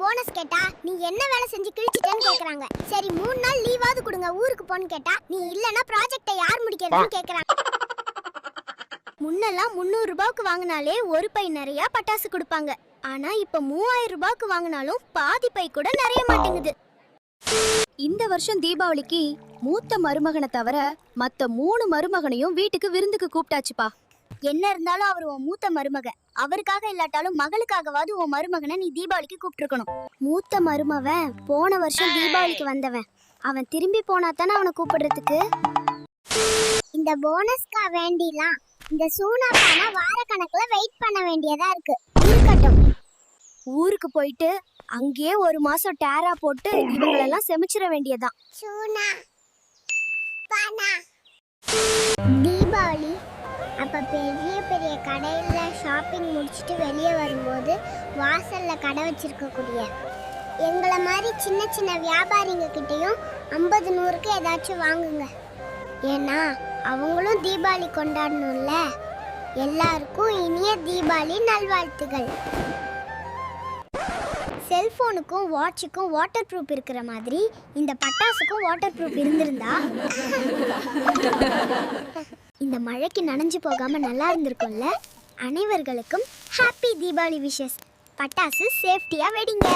Bonus கேட்டா நீ என்ன வேலை செஞ்சு கிழிச்சிட்டேன்னு கேக்குறாங்க. சரி மூணு நாள் லீவாவது கொடுங்க ஊருக்கு போன்னு கேட்டா நீ இல்லனா ப்ராஜெக்ட்டை யார் முடிக்கிறதுன்னு கேக்குறாங்க. முன்னெல்லாம் முந்நூறு ரூபாய்க்கு வாங்கினாலே ஒரு பை நிறைய பட்டாசு கொடுப்பாங்க. ஆனா இப்ப மூவாயிரம் ரூபாய்க்கு வாங்கினாலும் பாதி பை கூட நிறைய மாட்டேங்குது. இந்த வருஷம் தீபாவளிக்கு மூத்த மருமகனை தவிர மத்த மூணு மருமகனையும் வீட்டுக்கு விருந்துக்கு கூப்பிட்டாச்சுப்பா. என்ன இருந்தாலும் அவர் உன் மூத்த மருமக. அவருக்காக இல்லாட்டாலும் மகளுக்காகவாவது உன் மருமகனை நீ தீபாவளிக்கு கூப்பிட்டுருக்கணும். மூத்த மருமவன் போன வருஷம் தீபாவளிக்கு வந்தவன். அவன் திரும்பி போனா தானே அவனை கூப்பிடுறதுக்கு? இந்த போனஸ்க்கா வேண்டிலாம். இந்த சூனாக்கான வார கணக்குல வெயிட் பண்ண வேண்டியதா இருக்கு. இருக்கட்டும். ஊருக்கு போயிட்டு அங்கேயே ஒரு மாசம் டேரா போட்டு இவங்களெல்லாம் செமிச்சிட வேண்டியதான் சூனா பானா அப்போ பெரிய பெரிய கடையில் ஷாப்பிங் முடிச்சுட்டு வெளியே வரும்போது வாசலில் கடை வச்சிருக்கக்கூடிய எங்களை மாதிரி சின்ன சின்ன வியாபாரிங்கக்கிட்டேயும் ஐம்பது நூறுக்கு ஏதாச்சும் வாங்குங்க. ஏன்னா அவங்களும் தீபாவளி கொண்டாடணும்ல. எல்லாருக்கும் இனிய தீபாவளி நல்வாழ்த்துகள். செல்போனுக்கும் வாட்சுக்கும் வாட்டர் ப்ரூஃப் இருக்கிற மாதிரி இந்த பட்டாசுக்கும் வாட்டர் ப்ரூஃப் இருந்திருந்தா. மழைக்கு நனைஞ்சு போகாம நல்லா இருந்திருக்கும்ல? அனைவர்களுக்கும் ஹாப்பி தீபாவளி விஷஸ் பட்டாசு சேஃப்டியா வெடிங்க.